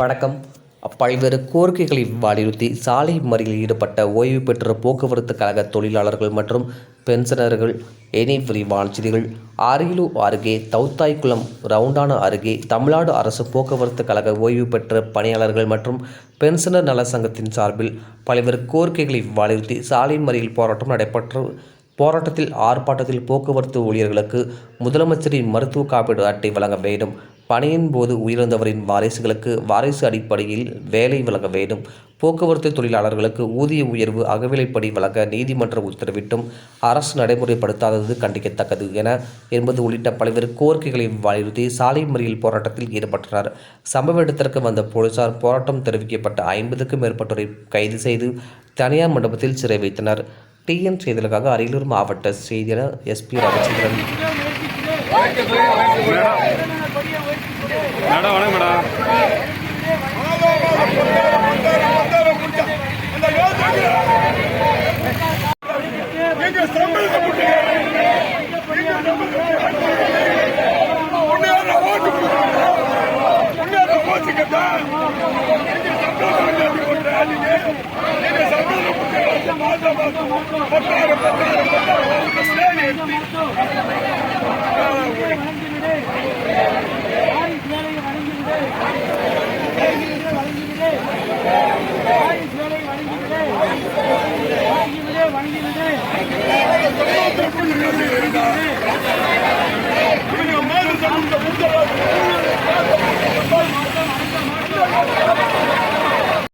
வணக்கம். பல்வேறு கோரிக்கைகளை வலியுறுத்தி சாலை மறியலில் ஈடுபட்ட ஓய்வு பெற்ற போக்குவரத்து கழக தொழிலாளர்கள் மற்றும் பென்ஷனர்கள் இனி விரிவான அரியலூர் அருகே தௌத்தாய்குளம் ரவுண்டான அருகே தமிழ்நாடு அரசு போக்குவரத்து கழக ஓய்வு பெற்ற பணியாளர்கள் மற்றும் பென்ஷனர் நல சங்கத்தின் சார்பில் பல்வேறு கோரிக்கைகளை வலியுறுத்தி சாலை மறியல் போராட்டம் நடைபெற்று போராட்டத்தில் ஆர்ப்பாட்டத்தில் போக்குவரத்து ஊழியர்களுக்கு முதலமைச்சரின் மருத்துவ காப்பீடு அட்டை வழங்க வேண்டும். பணியின் போது உயிரிழந்தவரின் வாரிசுகளுக்கு வாரிசு அடிப்படையில் வேலை வழங்க வேண்டும். போக்குவரத்து தொழிலாளர்களுக்கு ஊதிய உயர்வு அகவிலைப்படி வழங்க நீதிமன்றம் உத்தரவிட்டும். அரசு நடைமுறைப்படுத்தாதது கண்டிக்கத்தக்கது என என்பது உள்ளிட்ட பல்வேறு கோரிக்கைகளை வலியுறுத்தி சாலை மறியல் போராட்டத்தில் ஈடுபட்டனர். சம்பவ இடத்திற்கு வந்த போலீசார் போராட்டம் தெரிவிக்கப்பட்ட ஐம்பதுக்கும் மேற்பட்டோரை கைது செய்து தனியார் மண்டபத்தில் சிறை வைத்தனர். டிஎன் செய்திகளுக்காக அரியலூர் மாவட்ட செய்தியாளர் எஸ்பி ரவிச்சந்திரன். மேடம் வணக்கம் மேடம். எங்க சம்பளத்தை 네.